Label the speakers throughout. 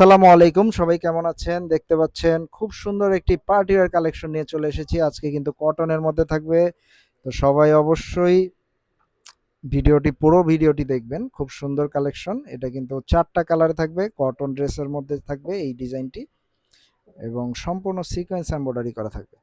Speaker 1: আসসালামু আলাইকুম। সবাই কেমন আছেন? দেখতে পাচ্ছেন, খুব সুন্দর একটি পার্টি ওয়্যার কালেকশন নিয়ে চলে এসেছি। আজকে কিন্তু কটনের মধ্যে থাকবে। তো সবাই অবশ্যই ভিডিওটি, পুরো ভিডিওটি দেখবেন। খুব সুন্দর কালেকশন। এটা কিন্তু চারটা কালারে থাকবে। কটন ড্রেসের মধ্যে থাকবে এই ডিজাইনটি এবং সম্পূর্ণ সিকোয়েন্স এমব্রয়ডারি করা থাকবে।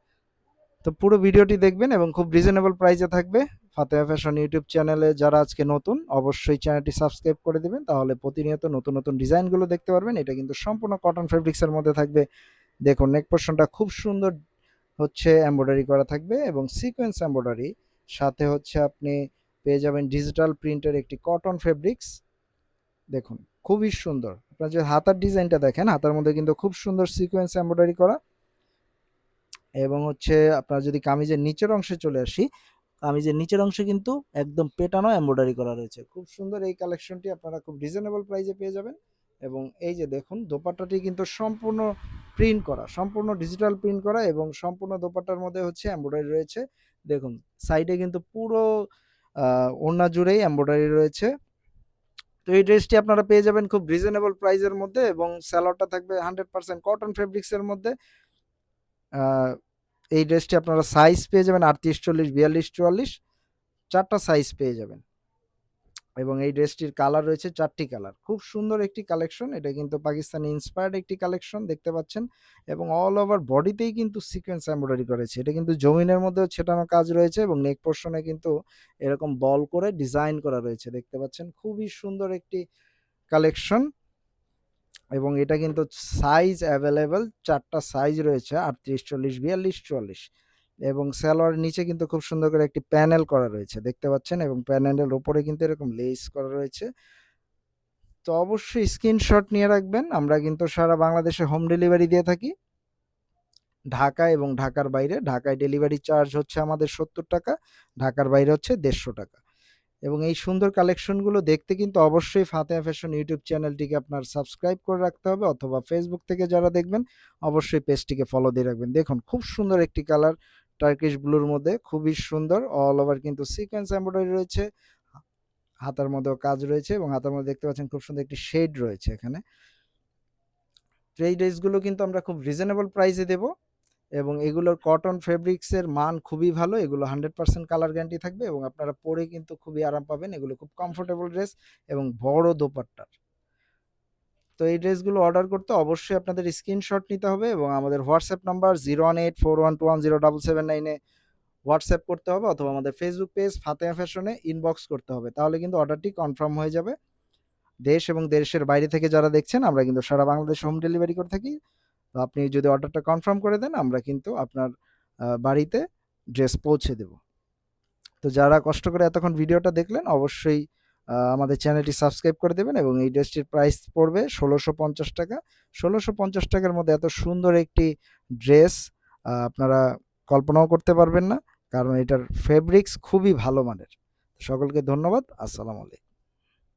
Speaker 1: তো পুরো ভিডিওটি দেখবেন এবং খুব রিজনেবল প্রাইসে থাকবে। ফাতেহা ফ্যাশন ইউটিউব চ্যানেলে যারা আজকে নতুন, অবশ্যই চ্যানেলটি সাবস্ক্রাইব করে দেবেন। তাহলে প্রতিনিয়ত নতুন নতুন ডিজাইনগুলো দেখতে পারবেন। এটা কিন্তু সম্পূর্ণ কটন ফেব্রিক্সের মধ্যে থাকবে। দেখুন নেক পোর্শনটা খুব সুন্দর হচ্ছে এমব্রয়ডারি করা থাকবে এবং সিকোয়েন্স এমব্রয়ডারি সাথে হচ্ছে আপনি পেয়ে যাবেন ডিজিটাল প্রিন্টের একটি কটন ফেব্রিক্স দেখুন, খুবই সুন্দর। আপনার যে হাতার ডিজাইনটা দেখেন, হাতার মধ্যে কিন্তু খুব সুন্দর সিকোয়েন্স এমব্রয়ডারি করা। এবং হচ্ছে আপনার যদি কামিজের নিচের অংশে চলে আসি কামিজের নিচের অংশে কিন্তু একদম পেটানো এমব্রয়ডারি করা রয়েছে। খুব সুন্দর এই কালেকশনটি আপনারা খুব রিজনেবল প্রাইসে পেয়ে যাবেন। এবং এই যে দেখুন, দোপাট্টাটি কিন্তু সম্পূর্ণ প্রিন্ট করা, সম্পূর্ণ ডিজিটাল প্রিন্ট করা এবং সম্পূর্ণ দোপাট্টার মধ্যে হচ্ছে এমব্রয়ডারি রয়েছে। দেখুন সাইডে কিন্তু পুরো ওড়না জুড়েই এমব্রয়ডারি রয়েছে। তো এই ড্রেসটি আপনারা পেয়ে যাবেন খুব রিজনেবল প্রাইসের মধ্যে এবং স্যালোয়ারটা থাকবে হান্ড্রেড পার্সেন্ট কটন ফেব্রিক্সের মধ্যে। এই ড্রেসটি আপনারা সাইজ পেয়ে যাবেন আটত্রিশ, চল্লিশ, বিয়াল্লিশ, চুয়াল্লিশ, চারটা সাইজ পেয়ে যাবেন। এবং এই ড্রেসটির কালার রয়েছে চারটি কালার খুব সুন্দর একটি কালেকশন এটা কিন্তু পাকিস্তানি ইন্সপায়ার্ড একটি কালেকশন দেখতে পাচ্ছেন। এবং অল ওভার বডিতেই কিন্তু সিকোয়েন্স এমব্রয়ডারি করেছে। এটা কিন্তু জমিনের মধ্যেও ছেটানো কাজ রয়েছে এবং নেক পোর্শনে কিন্তু এরকম বল করে ডিজাইন করা রয়েছে, দেখতে পাচ্ছেন। খুবই সুন্দর একটি কালেকশন এবং এটা কিন্তু সাইজ অ্যাভেলেবেল চারটা সাইজ রয়েছে, আটত্রিশ, চল্লিশ, বিয়াল্লিশ, চুয়াল্লিশ। এবং সালোয়ারের নিচে কিন্তু খুব সুন্দর করে একটি প্যানেল করা রয়েছে, দেখতে পাচ্ছেন? এবং প্যানেলের ওপরে কিন্তু এরকম লেস করা রয়েছে। তো অবশ্যই স্ক্রিনশট নিয়ে রাখবেন। আমরা কিন্তু সারা বাংলাদেশে হোম ডেলিভারি দিয়ে থাকি। ঢাকা এবং ঢাকার বাইরে। ঢাকায় ডেলিভারি চার্জ হচ্ছে আমাদের সত্তর টাকা, ঢাকার বাইরে হচ্ছে দেড়শো টাকা। এবং এই সুন্দর কালেকশনগুলো দেখতে কিন্তু অবশ্যই ফাতেহা ফ্যাশন ইউটিউব চ্যানেলটিকে আপনার সাবস্ক্রাইব করে রাখতে হবে অথবা ফেসবুক থেকে যারা দেখবেন, অবশ্যই পেজটিকে ফলো দিয়ে রাখবেন। দেখুন, খুব সুন্দর একটি কালার টার্কিশ ব্লুর মধ্যে, খুবই সুন্দর অল ওভার কিন্তু সিকোয়েন্স এমব্রয়ডারি রয়েছে, হাতার মধ্যেও কাজ রয়েছে এবং হাতার মধ্যে দেখতে পাচ্ছেন খুব সুন্দর একটি শেড রয়েছে এখানে। এই ড্রেসগুলো কিন্তু আমরা খুব রিজনেবল প্রাইসে দেব। এবং এগুলোর কটন ফেব্রিক্সের মান খুবই ভালো, এগুলো হান্ড্রেড পার্সেন্ট কালার গ্যারান্টি থাকবে এবং আপনারা পরে কিন্তু খুবই আরাম পাবেন। এগুলো খুব কমফোর্টেবল ড্রেস এবং বড় দোপাট্টার। তো এই ড্রেসগুলো অর্ডার করতে অবশ্যই আপনাদের স্ক্রিনশট নিতে হবে এবং আমাদের WhatsApp number zero one eight four one two one zero double seven নাইনে হোয়াটসঅ্যাপ করতে হবে অথবা আমাদের ফেসবুক পেজ ফাতেহা ফ্যাশনে ইনবক্স করতে হবে। তাহলে কিন্তু অর্ডারটি কনফার্ম হয়ে যাবে। দেশ এবং দেশের বাইরে থেকে যারা দেখছেন, আমরা কিন্তু সারা বাংলাদেশ হোম ডেলিভারি করে থাকি। তো আপনি যদি অর্ডারটা কনফার্ম করে দেন, আমরা কিন্তু আপনার বাড়িতে ড্রেস পৌঁছে দেব। তো যারা কষ্ট করে এতক্ষণ ভিডিওটা দেখলেন, অবশ্যই আমাদের চ্যানেলটি সাবস্ক্রাইব করে দেবেন এবং এই ড্রেসটির প্রাইস পড়বে ষোলোশো পঞ্চাশ টাকা। ষোলোশো পঞ্চাশ টাকার মধ্যে এত সুন্দর একটি ড্রেস আপনারা কল্পনাও করতে পারবেন না, কারণ এটার ফেব্রিক্স খুবই ভালো মানের। সকলকে ধন্যবাদ, আসসালামু আলাইকুম।